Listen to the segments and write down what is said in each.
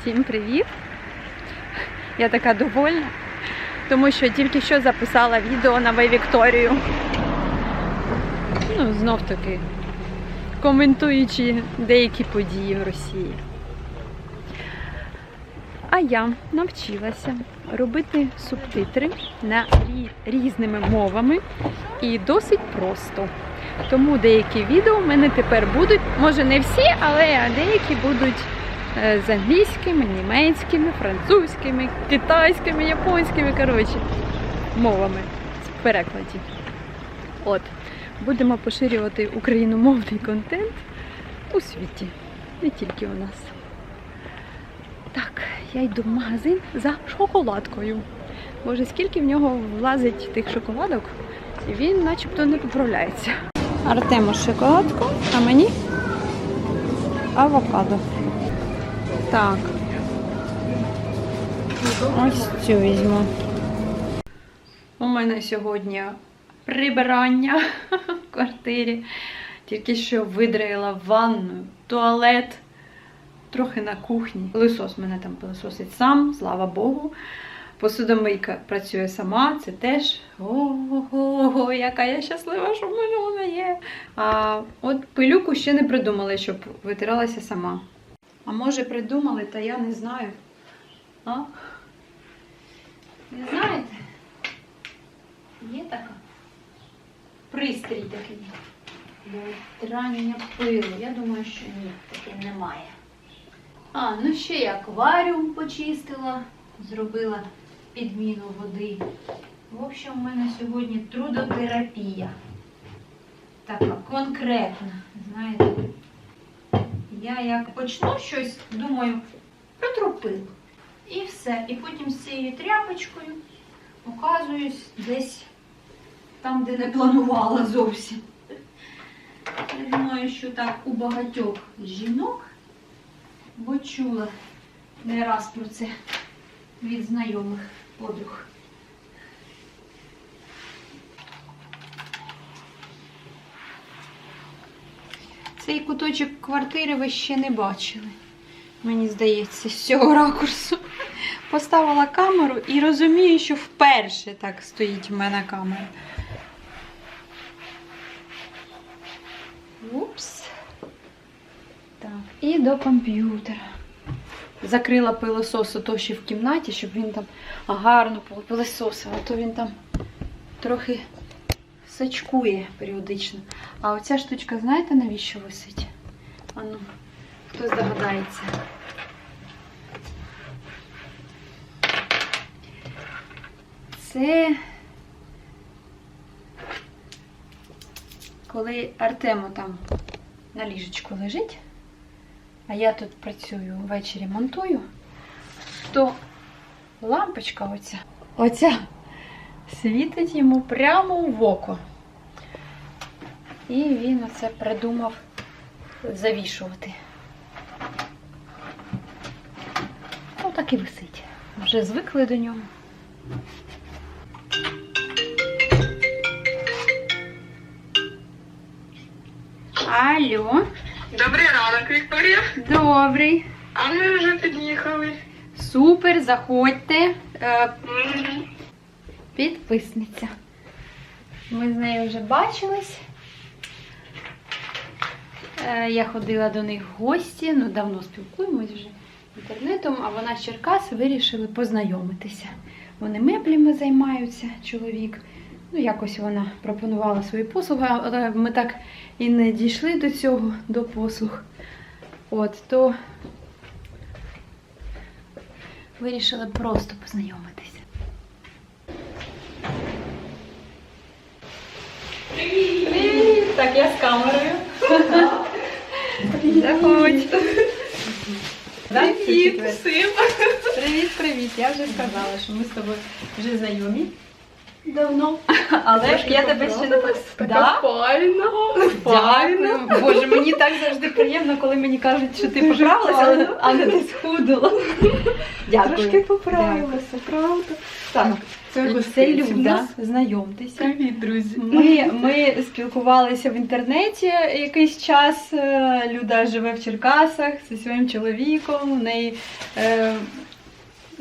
Всім привіт! Я така довольна, тому що тільки що записала відео на Ви Вікторію. Ну, знов таки, коментуючи деякі події в Росії. А я навчилася робити субтитри на різними мовами і досить просто. Тому деякі відео в мене тепер будуть, може не всі, але деякі будуть з англійськими, німецькими, французькими, китайськими, японськими, коротше, мовами в перекладі. От, будемо поширювати україномовний контент у світі, не тільки у нас. Так, я йду в магазин за шоколадкою. Боже, скільки в нього влазить тих шоколадок, і він начебто не поправляється. Артему шоколадку, а мені авокадо. Так. Ось цю візьму. У мене сьогодні прибирання в квартирі. Тільки що видраїла ванну, туалет, трохи на кухні. Пилисос мене там пилисосить сам, слава Богу. Посудомийка працює сама, це теж ого, яка я щаслива, що в мене вона є. А от пилюку ще не придумали, щоб витиралася сама. А може придумали, та я не знаю. А? Не знаєте? Є така? Пристрій такий. Для витирання пилу. Я думаю, що ні, такий немає. А, ну ще я акваріум почистила, зробила підміну води. В общем, у мене сьогодні трудотерапія. Така конкретна, знаєте. Я як почну щось, думаю, протропив. І все. І потім з цією тряпочкою оказуюсь десь там, де не планувала зовсім. Я думаю, що так у багатьох жінок, бо чула не раз про це від знайомих подруг. Цей куточок квартири ви ще не бачили. Мені здається, з цього ракурсу. Поставила камеру і розумію, що вперше так стоїть в мене камера. Упс. Так, і до комп'ютера. Закрила пилосос ото ще в кімнаті, щоб він там гарно пилососив, а то він там трохи сачкує періодично. А оця штучка, знаєте, навіщо висить? Ану, хто здогадається? Це коли Артемо там на ліжечку лежить, а я тут працюю ввечері монтую, то лампочка оця, оця світить йому прямо в око. І він оце придумав завішувати. Ну, так і висить. Вже звикли до нього. Алло, Добрий ранок, Вікторія. добрий. А ми вже під'їхали. Супер, заходьте. Е, Підписниця. Ми з нею вже бачились. Е, Я ходила до них в гості, ну давно спілкуємось вже інтернетом, а вона з Черкас вирішили познайомитися. Вони меблями займаються, чоловік. Ну, якось вона пропонувала свої послуги, але ми так і не дійшли до цього, до послуг. От, то вирішили просто познайомитися. Привіт! Так, я з камерою. Заходь. Привіт всім. Привіт, привіт. Я вже сказала, що ми з тобою вже знайомі. Давно. Але Трошки я тебе ще не файна. Дякую. Боже, мені так завжди приємно, коли мені кажуть, що ти поправилася, але, але не схудила. Дякую. Трошки поправилася, правда? Так, Це Це гостинці Люда, знайомтеся. Привіт, друзі. Ми, ми спілкувалися в інтернеті якийсь час. Е, Люда живе в Черкасах зі своїм чоловіком. У неї е,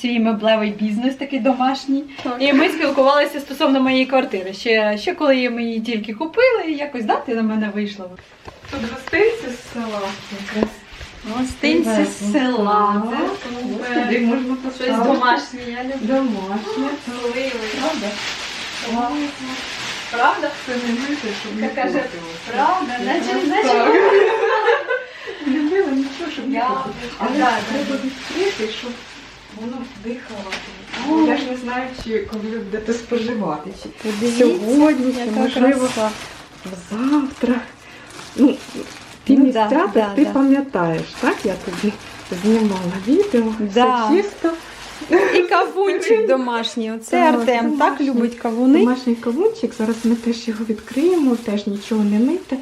свій меблевий бізнес такий домашній. І ми спілкувалися стосовно моєї квартири. Ще, ще коли ми її тільки купили, якось да, ти на мене вийшла. Тут гостинці з села якраз. Гостинці з села. Туди можна щось домашнє, я люблю. Домашнє. Правда? Правда? Це не вийде, щоб не Яка же портилося. Правда? Наче, мило нічого, щоб не Я- портилося. Але треба відкрити, щоб воно дихало. Я ж не знаю, чи коли будете споживати. Чи сьогодні, чи можливо завтра. Ну, ти Ну мій да, стратик, да, ти да. пам'ятаєш, так? Я тобі знімала відео, Да. все чисто. І кавунчик домашній. Оце Так, Артем так любить кавуни. Домашній кавунчик, зараз ми теж його відкриємо, теж нічого не мити,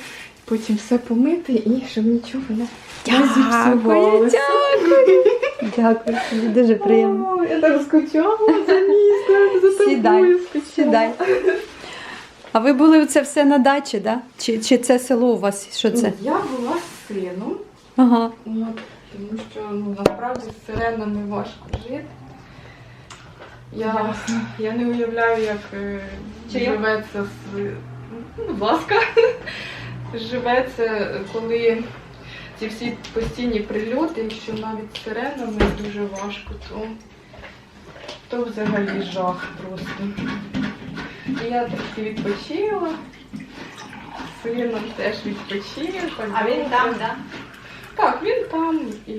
потім все помити і щоб нічого не, Дякую, дякую. Дякую, тобі дуже приємно. О, я так скучала за містом, за тобою скучала. Сідай. А ви були це все на дачі, да? Чи, чи це село у вас? Що це? Я була з сином, Ага. от, тому що ну, насправді з сиренами важко жити. Я, я не уявляю, як е, Чи я? живеться з. Ну, будь ласка, живеться, коли ці всі постійні прильоти, якщо навіть з сиренами дуже важко, то, то взагалі жах просто. Я трохи відпочила. Сином теж відпочив. так добре. да? Так, він там і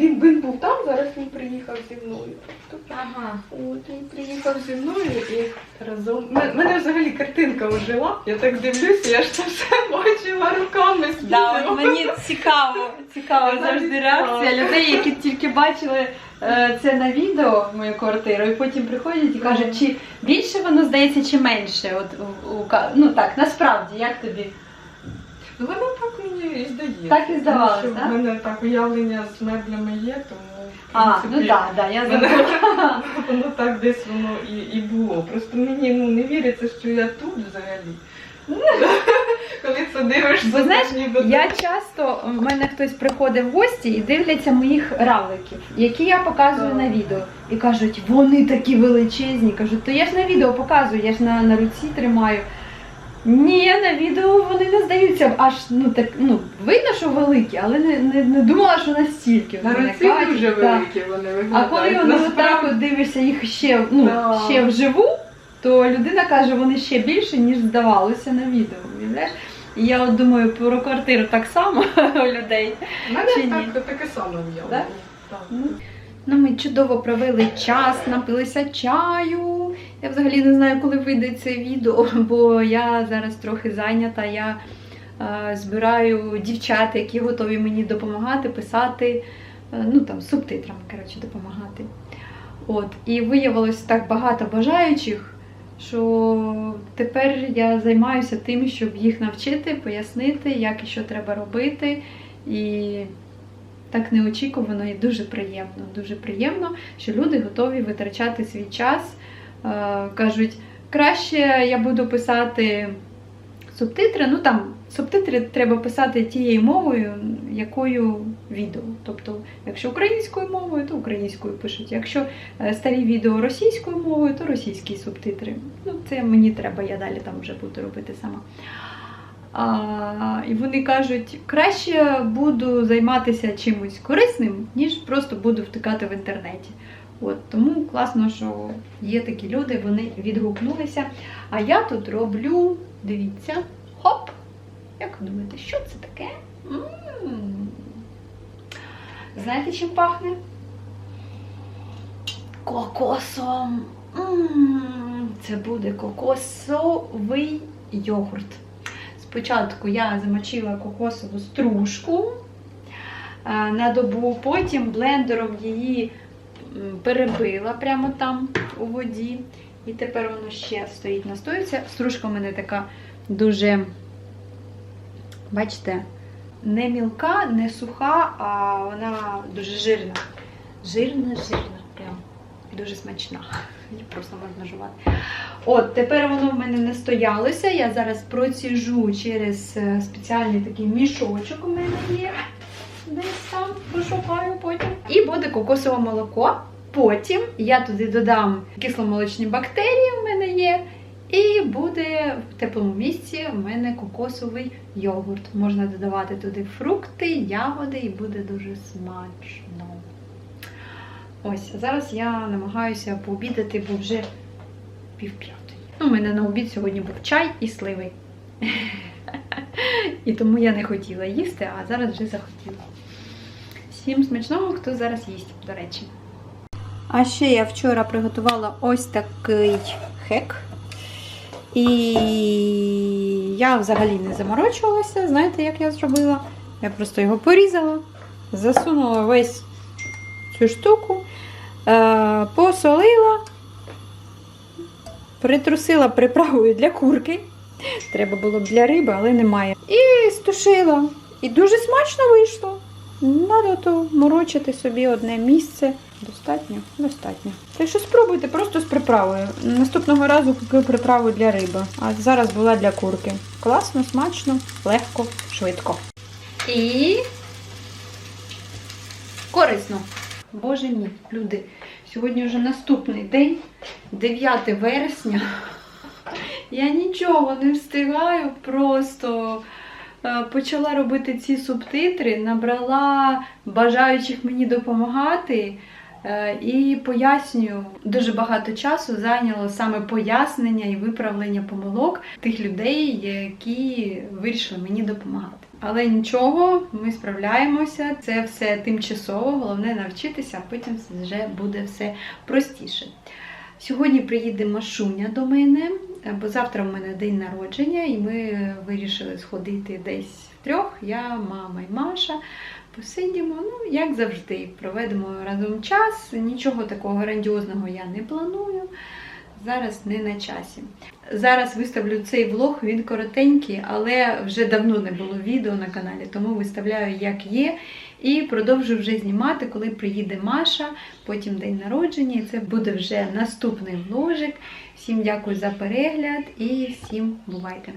він, він був там, зараз він приїхав зі мною. Тобто, Ага. от він приїхав зі мною і разом. М- мене взагалі картинка ожила. Я так дивлюся, я ж це все бачила руками Да, от мені цікаво, цікаво завжди реакція людей, які тільки бачили це на відео, в мою квартиру, і потім приходять і кажуть, чи більше воно здається, чи менше. От у, у ну так, насправді, як тобі? Ну воно так мені і здається. Так і що так? в мене так уявлення з меблями є, тому в А, ну принципі, так, да, я забула. Воно так десь воно і, і було. Просто мені ну, не віриться, що я тут взагалі. Коли це дивишся, Бо знаєш, Я часто в мене хтось приходить в гості і дивляться моїх равликів, які я показую на відео. І кажуть, вони такі величезні. Кажуть, то я ж на відео показую, я ж на, на руці тримаю. Ні, на відео вони не здаються аж ну так ну видно, що великі, але не, не, не думала, що настільки. на руці кажуть, дуже так. великі вони А коли вони отак от дивишся їх ще, ну, Да. ще вживу, то людина каже, вони ще більше, ніж здавалося на відео. Уявляєш? Я от думаю про квартиру так само у людей. в мене чи ні? таке саме. Да? Так. Ну, ми чудово провели час, напилися чаю. Я взагалі не знаю, коли вийде це відео, бо я зараз трохи зайнята. Я е, збираю дівчат, які готові мені допомагати, писати, е, ну там субтитрами, коротше, допомагати. От, і виявилось так багато бажаючих, що тепер я займаюся тим, щоб їх навчити, пояснити, як і що треба робити. І так неочікувано і дуже приємно. Дуже приємно, що люди готові витрачати свій час. Е, кажуть, краще я буду писати субтитри. Ну там субтитри треба писати тією мовою, якою відео. Тобто, якщо українською мовою, то українською пишуть. Якщо е, старі відео російською мовою, то російські субтитри. Ну, це мені треба, я далі там вже буду робити сама. А, і вони кажуть, краще буду займатися чимось корисним, ніж просто буду втикати в інтернеті. От, тому класно, що є такі люди, вони відгукнулися. А я тут роблю, дивіться, хоп! Як ви думаєте, що це таке? М. Знаєте, чим пахне? Кокосом. Це буде кокосовий йогурт. Спочатку я замочила кокосову стружку е, на добу, потім блендером її перебила прямо там у воді. І тепер воно ще стоїть, настоюється. Стружка у мене така дуже, бачите, не мілка, не суха, а вона дуже жирна. Жирна, жирна. Прям дуже смачна. Її просто можна жувати. От, тепер воно в мене не стоялося. Я зараз проціжу через е, спеціальний такий мішочок у мене є. Десь там пошукаю потім. І буде кокосове молоко. Потім я туди додам кисломолочні бактерії, в мене є. І буде в теплому місці у мене кокосовий йогурт. Можна додавати туди фрукти, ягоди, і буде дуже смачно. Ось, а зараз я намагаюся пообідати, бо вже пів п'ятої. Ну, у мене на обід сьогодні був чай і сливи. І тому я не хотіла їсти, а зараз вже захотіла. Всім смачного, хто зараз їсть, до речі. А ще я вчора приготувала ось такий хек. І я взагалі не заморочувалася. Знаєте, як я зробила? Я просто його порізала, засунула весь цю штуку, е, посолила, притрусила приправою для курки. Треба було б для риби, але немає. І стушила. І дуже смачно вийшло. Надо то морочити собі одне місце. Достатньо? Достатньо. Так що спробуйте просто з приправою. Наступного разу куплю приправу для риби, а зараз була для курки. Класно, смачно, легко, швидко. І корисно. Боже мій, люди, сьогодні вже наступний день, 9 вересня. Я нічого не встигаю, просто е, почала робити ці субтитри, набрала бажаючих мені допомагати. Е, І пояснюю, дуже багато часу зайняло саме пояснення і виправлення помилок тих людей, які вирішили мені допомагати. Але нічого, ми справляємося. Це все тимчасово, головне навчитися, а потім вже буде все простіше. Сьогодні приїде Машуня до мене, е, бо завтра в мене день народження, і ми вирішили сходити десь втрьох. Я, мама і Маша. Посидімо, ну, як завжди, проведемо разом час. Нічого такого грандіозного я не планую. Зараз не на часі. Зараз виставлю цей влог, він коротенький, але вже давно не було відео на каналі, тому виставляю як є. І продовжу вже знімати, коли приїде Маша, потім день народження, і це буде вже наступний вложик. Всім дякую за перегляд і всім бувайте!